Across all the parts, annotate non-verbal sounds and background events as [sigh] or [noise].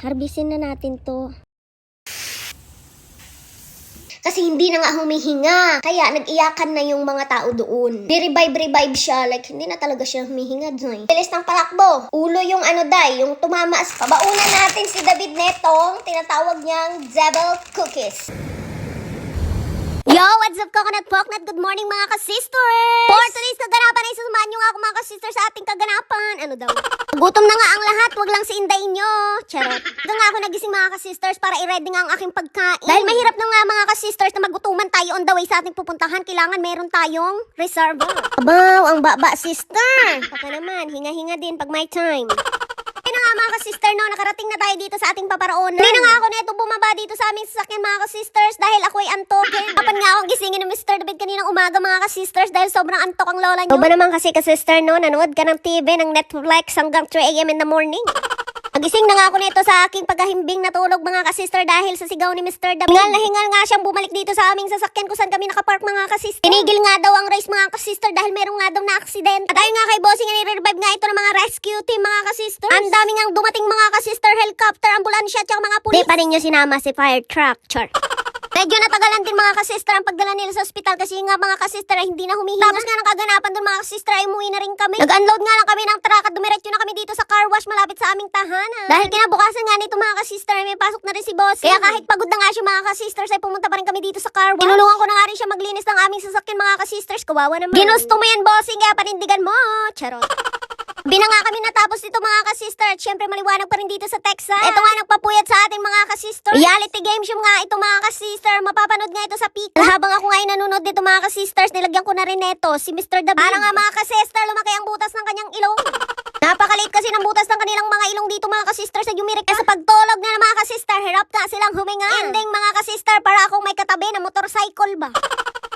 Harbisin na natin to. Kasi hindi na nga humihinga. Kaya nag-iyakan na yung mga tao doon. Ni-revive-revive siya. Like, hindi na talaga siya humihinga doon. Bilis ng palakbo. Ulo yung ano day, yung tumamas. Pabaunan natin si David Netong. Tinatawag niyang Zebel Cookies. Yo, what's up, Coconut Poknut? Good morning, mga kasisters! For today's kaganapan ay susumaan nyo nga ako, mga kasisters, sa ating kaganapan. Ano daw? [laughs] Gutom na nga ang lahat, wag lang siinday nyo. Charot. Ito nga ako nagising, mga kasisters, para i-ready nga ang aking pagkain. Dahil mahirap na nga, mga kasisters, na magutuman tayo on the way sa ating pupuntahan. Kailangan meron tayong reserve. Abaw, ang baba, sister! Baka naman, hinga-hinga din pag may time. Nga mga ka-sister, no, nakarating na tayo dito sa ating paparoonan. Hindi na nga ako neto bumaba dito sa aming sasakyan mga ka-sisters dahil ako'y antokin. Kapan [laughs] nga akong gisingin ni Mr. David kaninang umaga mga ka-sisters dahil sobrang antok ang lola niyo. O ba naman kasi ka-sister, no, nanood ka ng TV, ng Netflix hanggang 3 a.m. in the morning. Nagising na nga ako nito sa aking pagkahimbing na tulog mga ka-sister dahil sa sigaw ni Mr. David. Hingal na hingal nga siyang bumalik dito sa aming sasakyan kung saan kami nakapark mga ka-sister. Tinigil nga daw ang race mga ka-sister dahil meron nga daw na aksidente. At ayun nga kay Bossing nga nire-revive nga ito ng mga rescue team mga ka-sister. Ang dami nga dumating mga ka-sister, helicopter, ambulansya, at mga pulis. Di pa ninyo sinama si fire truck, char. Medyo natagalan din mga kasister ang pagdala nila sa ospital kasi nga mga kasister ay hindi na humihinga. Tapos nga ng kaganapan doon mga kasister ay umuwi na rin kami. Nag-unload nga lang kami ng truck at dumiretso na kami dito sa car wash malapit sa aming tahanan. Dahil kinabukasan nga nito mga kasister ay may pasok na rin si boss. Kaya kahit pagod na nga siya mga kasisters ay pumunta pa rin kami dito sa car wash. Tinulungan ko na nga rin siya maglinis ng aming sasakyan mga kasisters. Kawawa naman. Ginusto mo yan bossing kaya panindigan mo. Charot. Bina nga kami natapos dito mga ka-sister at syempre maliwanag pa rin dito sa Texas. Ito nga nagpapuyat sa ating mga ka-sister. Reality game show nga ito mga ka-sister. Mapapanood nga ito sa Pika. Habang ako nga ay nanonood dito mga ka-sisters, nilagyan ko na rin ito, si Mr. David. Para nga mga ka-sister, lumaki ang butas ng kanyang ilong. [laughs] Napakaliit kasi ng butas ng kanilang mga ilong dito mga ka-sister sa Yumirik. Sa pagtulog na ng mga ka-sister, hirap na silang huminga. Ending mga ka-sister, para akong may katabi na motorcycle ba? [laughs]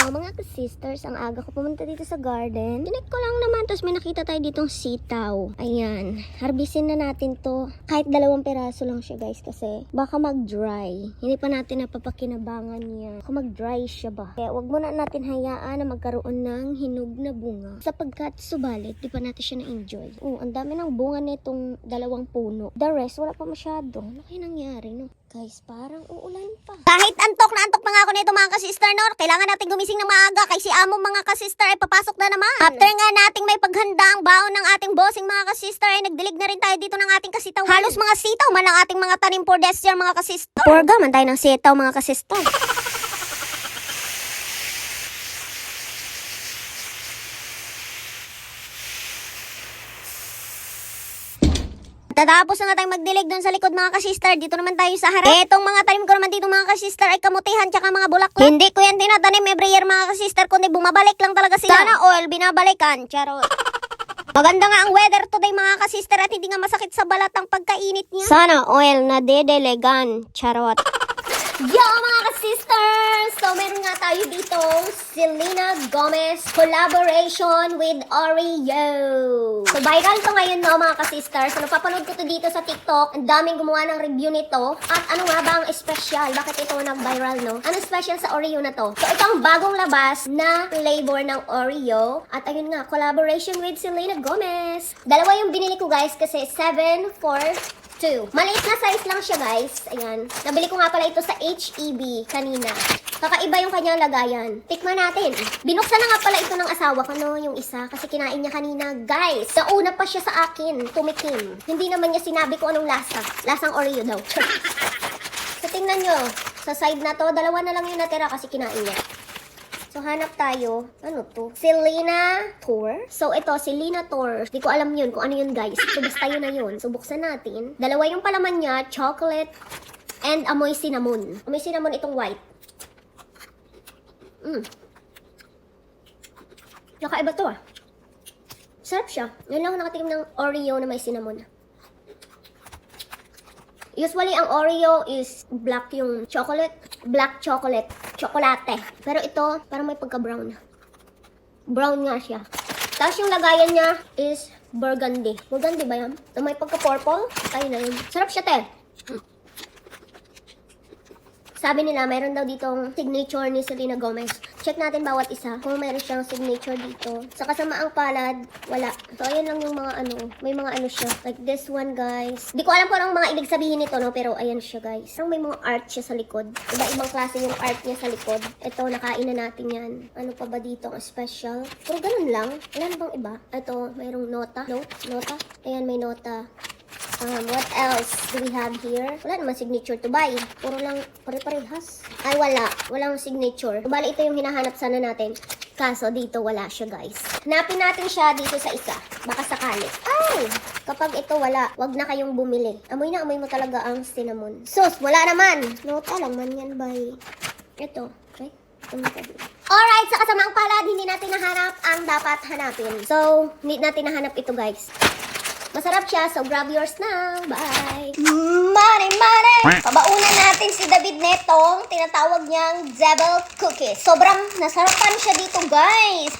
So, mga sisters, ang aga ko pumunta dito sa garden. Dinig ko lang naman, tapos may nakita tayo ditong sitaw. Ayan, harbisin na natin to. Kahit dalawang peraso lang siya, guys, kasi baka mag-dry. Hindi pa natin napapakinabangan niya. Baka mag-dry siya ba? Kaya wag muna natin hayaan na magkaroon ng hinog na bunga. Sapagkat, subalit, di pa natin siya na-enjoy. Oh, ang dami ng bunga nitong dalawang puno. The rest, wala pa masyado. Ano kaya nangyari, no? Guys, parang uulan pa. Kahit antok na antok pa nga ako nito mga kasister, no? Kailangan natin gumising ng maaga kay si amo mga kasister ay papasok na naman. After nga nating may paghanda ang baon ng ating bossing mga kasister ay nagdilig na rin tayo dito ng ating kasitaw. Halos mga sitaw man ang ating mga tanim for this year mga kasister. Porga man tayo ng sitaw mga kasister. Tatapos na nga tayong magdilig doon sa likod mga kasister. Dito naman tayo sa harap. Etong mga tanim ko naman dito mga kasister ay kamutihan tsaka mga bulaklak. Hindi ko yan tinatanim every year mga kasister kundi bumabalik lang talaga sila. Sana all binabalikan. Charot. Maganda nga ang weather today mga kasister at hindi nga masakit sa balat ang pagkainit niya. Sana oil na dedelegan. Charot. Yo mga ka-sisters! So meron nga tayo dito Selena Gomez collaboration with Oreo. So viral to ngayon no mga ka-sisters. So napapanood ko to dito sa TikTok. Ang daming gumawa ng review nito. At ano nga ba ang special? Bakit ito nag-viral no? Ano special sa Oreo na to? So ito ang bagong labas na flavor ng Oreo. At ayun nga, collaboration with Selena Gomez. Dalawa yung binili ko guys kasi 7 for 2. Maliit na size lang siya, guys. Ayan. Nabili ko nga pala ito sa HEB kanina. Kakaiba yung kanyang lagayan. Tikman natin. Binuksan na nga pala ito ng asawa ko, no? Yung isa. Kasi kinain niya kanina. Guys, nauna pa siya sa akin. Tumikim. Hindi naman niya sinabi ko anong lasa. Lasang Oreo daw. [laughs] so, tingnan nyo. Sa side na to, dalawa na lang yung natira kasi kinain niya. So, hanap tayo. Ano to? Selena Tour. So, ito, Selena Tour. Di ko alam yun kung ano yun, guys. So, basta yun na yun. So, buksan natin. Dalawa yung palaman niya. Chocolate and amoy cinnamon. Amoy cinnamon itong white. Mm. Nakaiba to ah. Sarap siya. Ngayon lang ako nakatikim ng Oreo na may cinnamon. Usually, ang Oreo is black yung chocolate. Black chocolate. Chocolate. Pero ito, parang may pagka-brown. Brown nga siya. Tapos yung lagayan niya is burgundy. Burgundy ba yan? Na may pagka-purple? Tayo na yun. Sarap siya, te. Sabi nila, mayroon daw ditong signature ni Selena Gomez. Check natin bawat isa kung mayroon siyang signature dito. Sa kasamaang palad, wala. So, ayan lang yung mga ano. May mga ano siya. Like this one, guys. Di ko alam kung anong mga ibig sabihin nito, no? Pero ayan siya, guys. Parang may mga art siya sa likod. Iba-ibang klase yung art niya sa likod. Ito, nakain na natin yan. Ano pa ba dito? Ang special. Pero ganun lang. Wala na bang iba? Ito, mayroong nota. Note? Nota? Ayan, may nota. Um, what else do we have here? Wala naman signature to buy. Puro lang pare-parehas. Ay, wala. Walang signature. Bali, ito yung hinahanap sana natin. Kaso, dito wala siya, guys. Hanapin natin siya dito sa isa. Baka sakali. Ay! Kapag ito wala, wag na kayong bumili. Amoy na amoy mo talaga ang cinnamon. Sus, wala naman! Nota lang man yan, bay. Ito. Okay? Alright, sa kasamaang palad, hindi natin nahanap ang dapat hanapin. So, hindi natin nahanap ito, guys. Masarap siya, so grab yours now. Bye! Money, money! Pabaunan natin si David netong tinatawag niyang Zebel Cookies. Sobrang nasarapan siya dito, guys.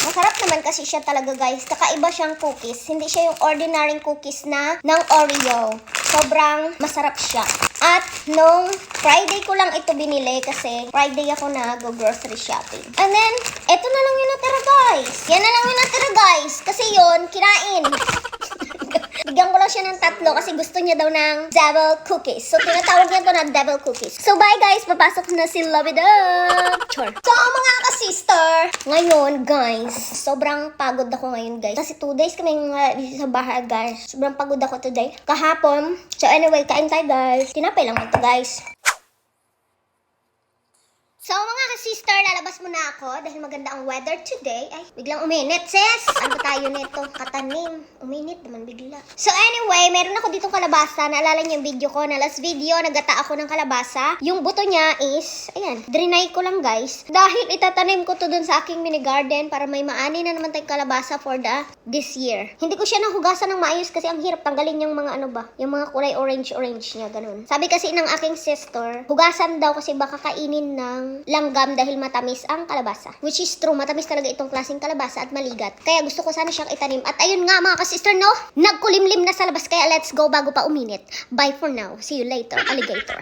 Masarap naman kasi siya talaga, guys. Kakaiba siyang cookies. Hindi siya yung ordinary cookies na ng Oreo. Sobrang masarap siya. At nung Friday ko lang ito binili kasi Friday ako na go grocery shopping. And then, eto na lang yung natira, guys. Yan na lang yung natira, guys. Kasi yon kinain. Bigyan ko lang siya ng tatlo kasi gusto niya daw ng devil cookies. So, tinatawag niya to na devil cookies. So, bye guys! Papasok na si Love It Up! Char. So, mga ka-sister, ngayon, guys, sobrang pagod ako ngayon, guys. Kasi two days kami nga dito sa bahay, guys. Sobrang pagod ako today. Kahapon. So, anyway, kain tayo, guys. Tinapay lang ito, guys. So, mga ka-sister, lalabas muna ako dahil maganda ang weather today. Ay, biglang uminit, sis! Ano tayo nito? Katanim. Uminit naman bigla. So, anyway, meron ako ditong kalabasa. Naalala niyo yung video ko na last video, nagata ako ng kalabasa. Yung buto niya is, ayan, drenay ko lang, guys. Dahil itatanim ko to dun sa aking mini garden para may maani na naman tayong kalabasa for the this year. Hindi ko siya nahugasan ng maayos kasi ang hirap tanggalin yung mga ano ba, yung mga kulay orange-orange niya, ganun. Sabi kasi ng aking sister, hugasan daw kasi baka kainin ng langgam dahil matamis ang kalabasa. Which is true, matamis talaga itong klaseng kalabasa at maligat. Kaya gusto ko sana siyang itanim. At ayun nga mga kasister, no? Nagkulimlim na sa labas kaya let's go bago pa uminit. Bye for now. See you later, alligator.